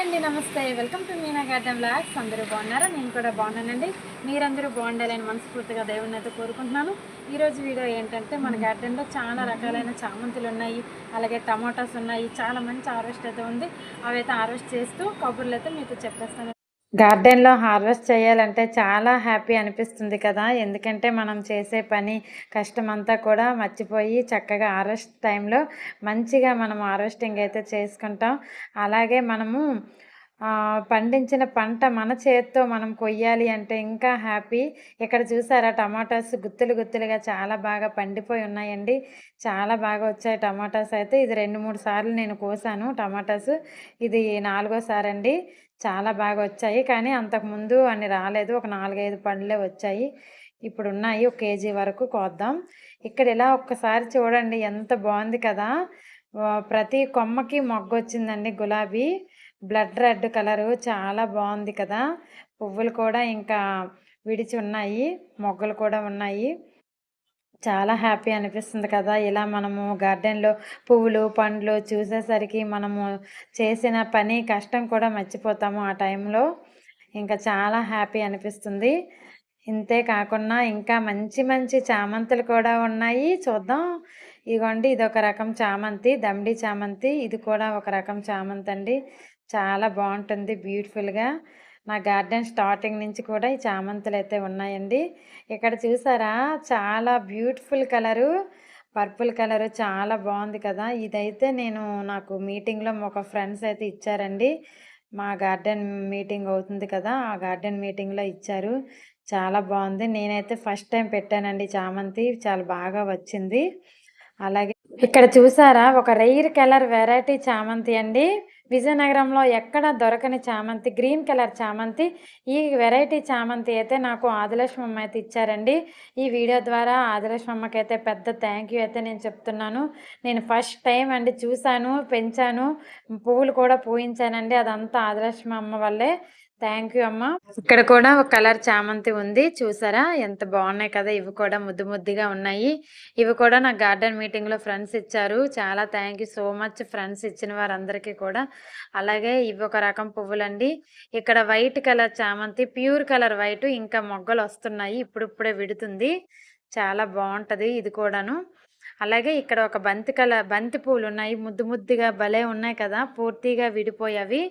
అండి నమస్తే. Welcome to Meena garden blogs అందరూ బాగున్నారా? నేను కూడా బాగున్నానండి. మీరందరూ బాగుండాలని మనస్ఫూర్తిగా దేవుడిని అయితే కోరుకుంటున్నాను. ఈరోజు వీడియో ఏంటంటే మన గార్డెన్లో చాలా రకాలైన చామంతులు ఉన్నాయి. అలాగే టమాటాస్ ఉన్నాయి. చాలా మంచి హార్వెస్ట్ అయితే ఉంది. అవైతే హార్వెస్ట్ చేస్తూ కబుర్లు అయితే మీతో చెప్పేస్తాను. గార్డెన్లో హార్వెస్ట్ చేయాలంటే చాలా హ్యాపీ అనిపిస్తుంది కదా. ఎందుకంటే మనం చేసే పని కష్టం అంతా కూడా మర్చిపోయి చక్కగా హార్వెస్ట్ టైంలో మంచిగా మనం హార్వెస్టింగ్ అయితే చేసుకుంటాం. అలాగే మనము పండించిన పంట మన చేతితో మనం కొయ్యాలి అంటే ఇంకా హ్యాపీ. ఇక్కడ చూసారా? టమాటాస్ గుత్తులు గుత్తులుగా చాలా బాగా పండిపోయి ఉన్నాయండి. చాలా బాగా వచ్చాయి టమాటాస్ అయితే. ఇది రెండు మూడు సార్లు నేను కోసాను టమాటాస్. ఇది నాలుగోసారి అండి చాలా బాగా వచ్చాయి. కానీ అంతకుముందు అన్ని రాలేదు. ఒక నాలుగైదు పండ్లే వచ్చాయి. ఇప్పుడు ఉన్నాయి. ఒక కేజీ వరకు కోద్దాం. ఇక్కడ ఇలా ఒక్కసారి చూడండి. ఎంత బాగుంది కదా. ప్రతి కొమ్మకి మొగ్గ వచ్చిందండి గులాబీ. బ్లడ్ రెడ్ కలరు చాలా బాగుంది కదా. పువ్వులు కూడా ఇంకా విడిచి ఉన్నాయి. మొగ్గలు కూడా ఉన్నాయి. చాలా హ్యాపీ అనిపిస్తుంది కదా. ఇలా మనము గార్డెన్లో పువ్వులు పండ్లు చూసేసరికి మనము చేసిన పని కష్టం కూడా మర్చిపోతాము ఆ టైంలో. ఇంకా చాలా హ్యాపీ అనిపిస్తుంది. ఇంతే కాకుండా ఇంకా మంచి మంచి చామంతులు కూడా ఉన్నాయి. చూద్దాం. ఇదిగోండి ఇది ఒక రకం చామంతి దమ్డి చామంతి. ఇది కూడా ఒక రకం చామంతి అండి చాలా బాగుంటుంది బ్యూటిఫుల్గా. నా గార్డెన్ స్టార్టింగ్ నుంచి కూడా ఈ చామంతులు అయితే ఉన్నాయండి. ఇక్కడ చూసారా? చాలా బ్యూటిఫుల్ కలరు పర్పుల్ కలరు చాలా బాగుంది కదా. ఇదైతే నేను నాకు మీటింగ్లో ఒక ఫ్రెండ్స్ అయితే ఇచ్చారండి. మా గార్డెన్ మీటింగ్ అవుతుంది కదా ఆ గార్డెన్ మీటింగ్లో ఇచ్చారు. చాలా బాగుంది. నేనైతే ఫస్ట్ టైం పెట్టానండి చామంతి. చాలా బాగా వచ్చింది. అలాగే ఇక్కడ చూసారా? ఒక రైర్ కలర్ వెరైటీ చామంతి అండి. విజయనగరంలో ఎక్కడ దొరకని చామంతి గ్రీన్ కలర్ చామంతి ఈ వెరైటీ చామంతి అయితే నాకు ఆదిలక్ష్మమ్మ అయితే ఇచ్చారండి. ఈ వీడియో ద్వారా ఆదిలక్ష్మమ్మకి అయితే పెద్ద థ్యాంక్ యూ అయితే నేను చెప్తున్నాను. నేను ఫస్ట్ టైం అండి చూశాను పెంచాను పువ్వులు కూడా పూయించానండి. అదంతా ఆదిలక్ష్మ అమ్మ వల్లే. థ్యాంక్ యూ అమ్మ. ఇక్కడ కూడా ఒక కలర్ చామంతి ఉంది. చూసారా? ఎంత బాగున్నాయి కదా? ఇవి కూడా ముద్దు ముద్దుగా ఉన్నాయి. ఇవి కూడా నా గార్డెన్ మీటింగ్లో ఫ్రెండ్స్ ఇచ్చారు. చాలా thank you so much friends ఇచ్చిన వారందరికీ కూడా. అలాగే ఇవి ఒక రకం పువ్వులండి. ఇక్కడ వైట్ కలర్ చామంతి ప్యూర్ కలర్ వైట్ ఇంకా మొగ్గలు వస్తున్నాయి. ఇప్పుడిప్పుడే విడుతుంది. చాలా బాగుంటుంది ఇది కూడాను. అలాగే ఇక్కడ ఒక బంతి కలర్ బంతి పూలు ఉన్నాయి. ముద్దు ముద్దుగా భలే ఉన్నాయి కదా? పూర్తిగా విడిపోయేవి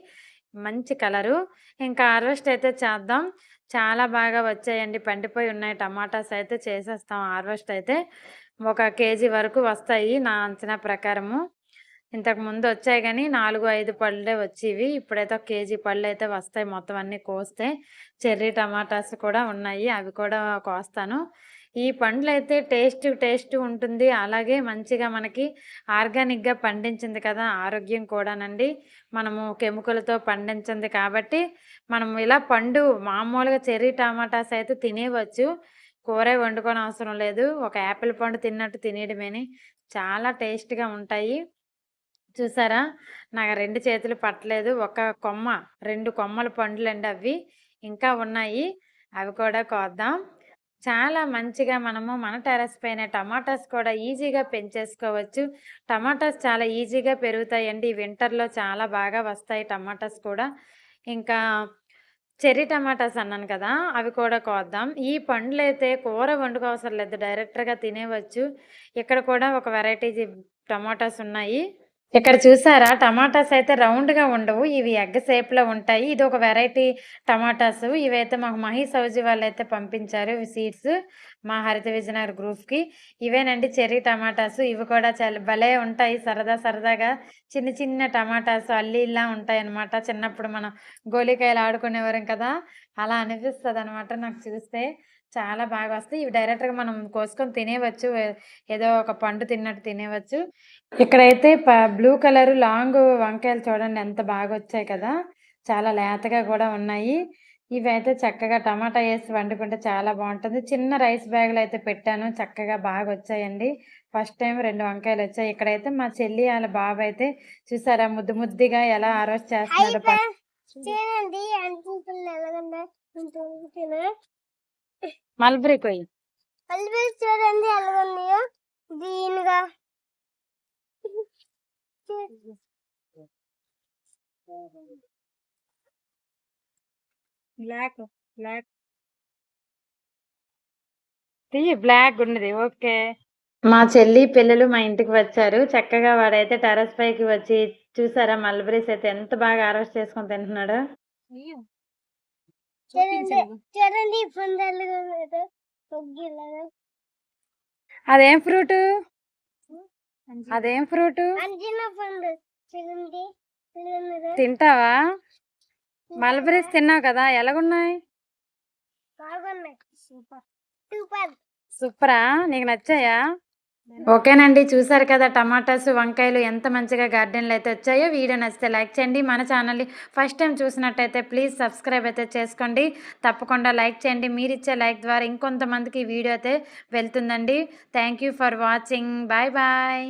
మంచి కలరు. ఇంకా హార్వెస్ట్ అయితే చేద్దాం. చాలా బాగా వచ్చాయండి. పండిపోయి ఉన్నాయి. టమాటాస్ అయితే చేసేస్తాం హార్వెస్ట్ అయితే. ఒక కేజీ వరకు వస్తాయి నా అంచనా ప్రకారము. ఇంతకు ముందు వచ్చాయి కానీ నాలుగు ఐదు పళ్ళే వచ్చేవి. ఇప్పుడైతే ఒక కేజీ పళ్ళు అయితే వస్తాయి. మొత్తం అన్నీ కోస్తే. చెర్రీ టమాటాస్ కూడా ఉన్నాయి. అవి కూడా కోస్తాను. ఈ పండ్లు అయితే టేస్ట్ టేస్ట్ ఉంటుంది. అలాగే మంచిగా మనకి ఆర్గానిక్గా పండించింది కదా ఆరోగ్యం కూడానండి. మనము కెమికల్తో పండించింది కాబట్టి మనం ఇలా పండు మామూలుగా చెర్రీ టమాటాస్ అయితే తినేవచ్చు కూర వండుకొని అవసరం లేదు. ఒక యాపిల్ పండు తిన్నట్టు తినేయడమేని. చాలా టేస్ట్గా ఉంటాయి. చూసారా? నాకు రెండు చేతులు పట్టలేదు. ఒక కొమ్మ రెండు కొమ్మల పండ్లండి అవి ఇంకా ఉన్నాయి. అవి కూడా కోద్దాం. చాలా మంచిగా మనము మన టెర్రస్ పైన టమాటాస్ కూడా ఈజీగా పెంచేసుకోవచ్చు. టమాటాస్ చాలా ఈజీగా పెరుగుతాయండి. వింటర్లో చాలా బాగా వస్తాయి టమాటాస్ కూడా. ఇంకా చెర్రీ టమాటాస్ అన్నాను కదా అవి కూడా కోద్దాం. ఈ పండ్లు అయితే కూర వండుకోవసరం లేదు డైరెక్ట్గా తినేవచ్చు. ఇక్కడ కూడా ఒక వెరైటీ టమాటాస్ ఉన్నాయి. ఇక్కడ చూసారా? టమాటాస్ అయితే రౌండ్గా ఉండవు. ఇవి ఎగ్ షేప్లో ఉంటాయి. ఇది ఒక వెరైటీ టమాటాస్. ఇవైతే మాకు మహి సౌజీ వాళ్ళు అయితే పంపించారు ఇవి సీడ్స్ మా హరిత విజయనగర్ గ్రూప్కి. ఇవేనండి చెర్రీ టమాటాస్. ఇవి కూడా చాలా భలే ఉంటాయి. సరదా సరదాగా చిన్న చిన్న టమాటాస్ అల్లిలా ఉంటాయి అన్నమాట చిన్నప్పుడు మనం గోలికాయలు ఆడుకునేవారం కదా? అలా అనిపిస్తుంది అనమాట నాకు చూస్తే. చాలా బాగా వస్తాయి. ఇవి డైరెక్ట్గా మనం కోసుకొని తినేవచ్చు. ఏదో ఒక పండు తిన్నట్టు తినేవచ్చు. ఇక్కడైతే బ్లూ కలర్ లాంగ్ వంకాయలు చూడండి ఎంత బాగా వచ్చాయి కదా! చాలా లేతగా కూడా ఉన్నాయి. ఇవి అయితే చక్కగా టమాటా వేసి వండుకుంటే చాలా బాగుంటుంది. చిన్న రైస్ బ్యాగులు అయితే పెట్టాను. చక్కగా బాగా వచ్చాయండి. ఫస్ట్ టైం రెండు వంకాయలు వచ్చాయి. ఇక్కడైతే మా చెల్లి వాళ్ళ బాబు అయితే చూసారా ముద్దు ముద్దుగా ఎలా ఆరోజు చేస్తున్నాడు మల్బరీ కొయ్యి. మళ్ళీ చూడండి ఎలాగున్నాయో గ్రీన్గా బ్లాక్ బ్లాక్. తీయి బ్లాక్ ఉన్నది ఓకే. మా చెల్లి పిల్లలు మా ఇంటికి వచ్చారు. చక్కగా వాడైతే టెర్రస్ పైకి వచ్చి చూసారా మల్బరీస్ అయితే ఎంత బాగా హార్వెస్ట్ చేసుకొని తింటున్నాడు. చూడండి. అదేం ఫ్రూట్? అదేం ఫ్రూట్? తింటావా? మల్బరీస్ తిన్నావు కదా ఎలాగున్నాయి? సూపరా? నీకు నచ్చాయా? ఓకేనండి చూసారు కదా టమాటాస్ వంకాయలు ఎంత మంచిగా గార్డెన్లు అయితే వచ్చాయో వీడియో నచ్చితే లైక్ చేయండి. మన ఛానల్ని ఫస్ట్ టైం చూసినట్టయితే ప్లీజ్ సబ్స్క్రైబ్ అయితే చేసుకోండి. తప్పకుండా లైక్ చేయండి. మీరు ఇచ్చే లైక్ ద్వారా ఇంకొంతమందికి ఈ వీడియో అయితే వెళ్తుందండి. Thank you for watching. Bye bye.